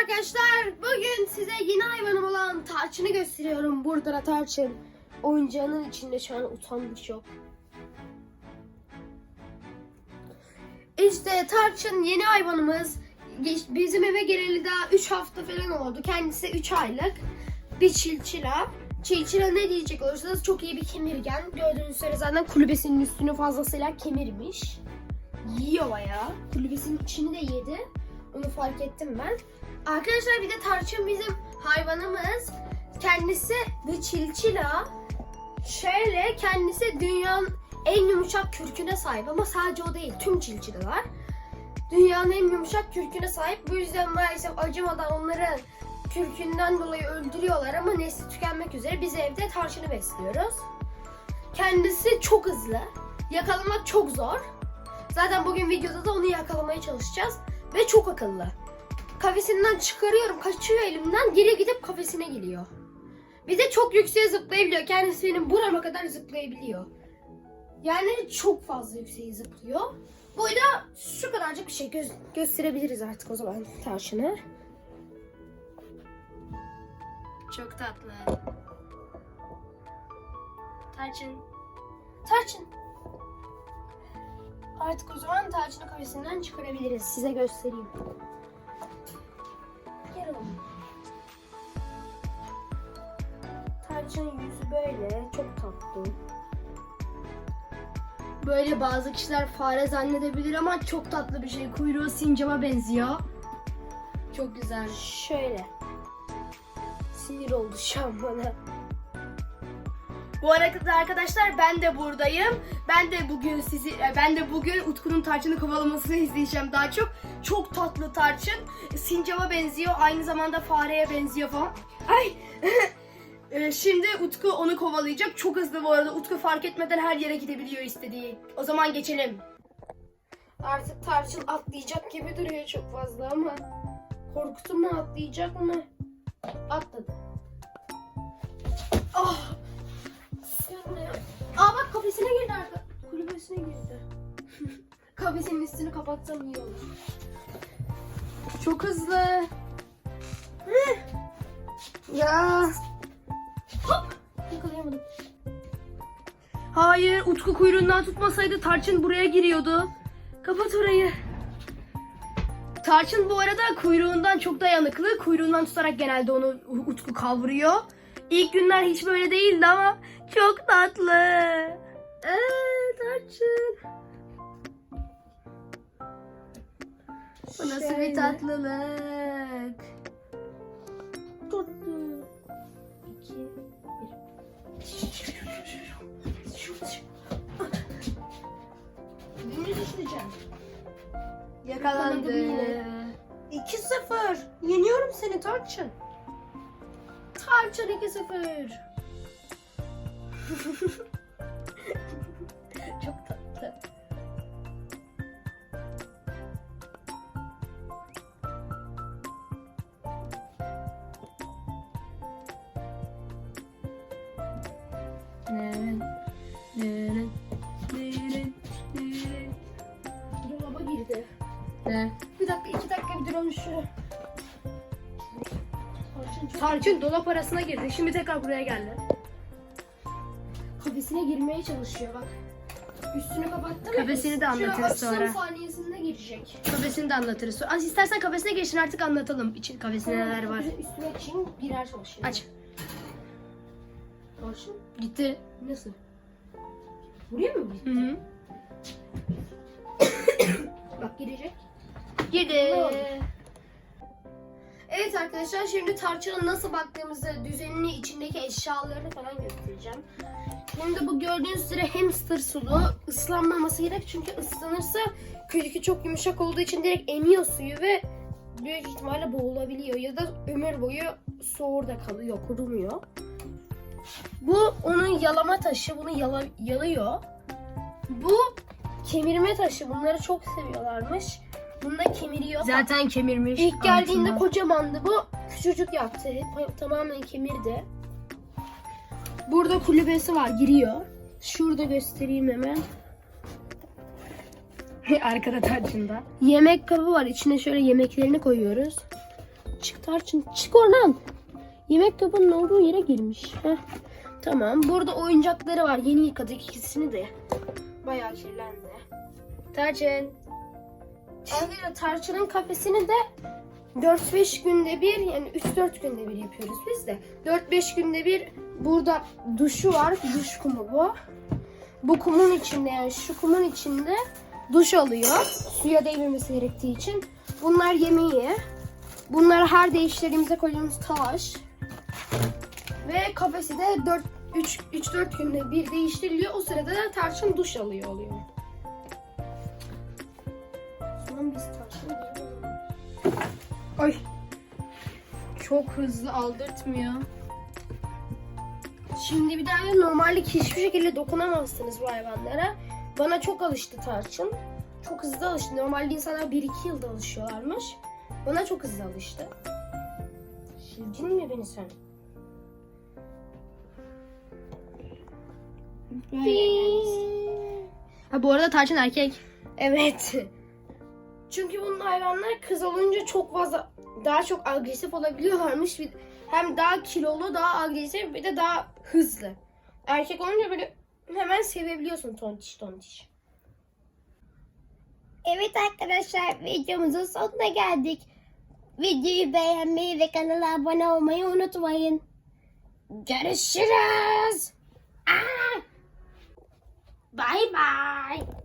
arkadaşlar. Bugün size yeni hayvanım olan tarçını gösteriyorum. Burada da tarçın. Oyuncağının içinde şu an utanmış yok. İşte tarçın yeni hayvanımız. Bizim eve geleli daha 3 hafta falan oldu. Kendisi 3 aylık. Bir çilçila. Çilçila ne diyecek olursanız çok iyi bir kemirgen. Gördüğünüz üzere zaten kulübesinin üstünü fazlasıyla kemirmiş. Yiyor bayağı. Kulübesinin içini de yedi. Onu fark ettim ben. Arkadaşlar bir de tarçın bizim hayvanımız. Kendisi bir çilçila. Şöyle kendisi dünyanın en yumuşak kürküne sahip ama sadece o değil tüm çilçilalar. Dünyanın en yumuşak kürküne sahip. Bu yüzden maalesef acımadan onları kürkünden dolayı öldürüyorlar ama nesli tükenmek üzere biz evde tarçını besliyoruz. Kendisi çok hızlı. Yakalamak çok zor. Zaten bugün videoda da onu yakalamaya çalışacağız. Ve çok akıllı. Kafesinden çıkarıyorum, kaçıyor elimden, geri gidip kafesine geliyor. Bir de çok yükseğe zıplayabiliyor. Kendisi benim burama kadar zıplayabiliyor. Yani çok fazla yükseğe zıplıyor. Boyda şu kadarcık bir şey gö- gösterebiliriz artık o zaman tarçını. Çok tatlı. Tarçın. Tarçın. Artık o zaman tarçını kafesinden çıkarabiliriz. Size göstereyim. Gel oğlum. Tarçın yüzü böyle. Çok tatlı. Böyle bazı kişiler fare zannedebilir ama çok tatlı bir şey. Kuyruğu sincaba benziyor. Çok güzel. Şöyle. Sinir oldu şu an bana. Bu arada arkadaşlar ben de buradayım. Ben de bugün sizi e, ben de bugün Utku'nun tarçını kovalamasını izleyeceğim daha çok. Çok tatlı tarçın. Sincaba benziyor. Aynı zamanda fareye benziyor falan. Ay. E, Şimdi Utku onu kovalayacak. Çok hızlı bu arada. Utku fark etmeden her yere gidebiliyor istediği. O zaman geçelim. Artık tarçın atlayacak gibi duruyor çok fazla ama korktum mu atlayacak mı? Atladı. Ah! Yanıyor. Aa bak kafesine girdi arka. Kulübesine girdi. Kafesinin üstünü kapatsam iyi olur. Çok hızlı. Ya. Hop! Yakalayamadım. Hayır, Utku kuyruğundan tutmasaydı Tarçın buraya giriyordu. Kapat orayı. Tarçın bu arada kuyruğundan çok dayanıklı. Kuyruğundan tutarak genelde onu Utku kavruyor. İlk günler hiç böyle değildi ama çok tatlı. Ee, Tarçın. Bu nasıl Şöyle. bir tatlılık. Tuttu. İki, bir. Bunu düşüreceğim. Yakalandı. yine. 2-0. Yeniyorum seni Tarçın. Tarçın 2-0. Tarçın çok Tarçın dolap arasına girdi. Şimdi tekrar buraya geldi. kafesine girmeye çalışıyor bak. Üstünü kapattı mı? Kafesini de anlatırız sonra. saniyesinde girecek. Kafesini de anlatırız. Az istersen kafesine geçin artık anlatalım. İçin kafesinde neler var. Üstüne için girer çalışıyor. Aç. Tarçın Gitti. nasıl? Buraya mı gitti? Hı hı. Bak girecek. Girdi. Arkadaşlar şimdi tarçına nasıl baktığımızı, düzenini, içindeki eşyalarını falan göstereceğim. Şimdi bu gördüğünüz üzere hamster sulu ıslanmaması gerek çünkü ıslanırsa kürkü çok yumuşak olduğu için direkt emiyor suyu ve büyük ihtimalle boğulabiliyor ya da ömür boyu soğurda kalıyor, kurumuyor. Bu onun yalama taşı, bunu yala, yalıyor. Bu kemirme taşı, bunları çok seviyorlarmış. Bunu da kemiriyor. Zaten kemirmiş. İlk geldiğinde altından. kocamandı bu. Küçücük yaptı. Ta- Tamamen kemirdi. Burada kulübesi var giriyor. Şurada göstereyim hemen. Arkada tarçında. Yemek kabı var. İçine şöyle yemeklerini koyuyoruz. çık Tarçın çık oradan. Yemek kabının olduğu yere girmiş. Heh. Tamam. Burada oyuncakları var. Yeni yıkadık ikisini de. Bayağı kirlendi. Tarçın. Ayrıca Tarçın'ın kafesini de 4-5 günde bir yani 3-4 günde bir yapıyoruz biz de. 4-5 günde bir burada duşu var. Duş kumu bu. Bu kumun içinde yani şu kumun içinde duş alıyor. Suya değmemesi gerektiği için. Bunlar yemeği. Bunlar her değiştirdiğimizde koyduğumuz taş. Ve kafesi de 4 3 3 4 günde bir değiştiriliyor. O sırada da tarçın duş alıyor oluyor. Son biz tarçın Ay. Çok hızlı aldırtmıyor. Şimdi bir daha normalde hiçbir şekilde dokunamazsınız bu hayvanlara. Bana çok alıştı tarçın. Çok hızlı alıştı. Normalde insanlar 1-2 yılda alışıyorlarmış. Bana çok hızlı alıştı. Şildin mi beni sen? Ha bu arada Tarçın erkek. Evet. Çünkü bunun hayvanlar kız olunca çok fazla daha çok agresif olabiliyorlarmış. Hem daha kilolu, daha agresif bir de daha hızlı. Erkek olunca böyle hemen sevebiliyorsun tontiş tontiş. Evet arkadaşlar videomuzun sonuna geldik. Videoyu beğenmeyi ve kanala abone olmayı unutmayın. Görüşürüz. Aa! Bye bye.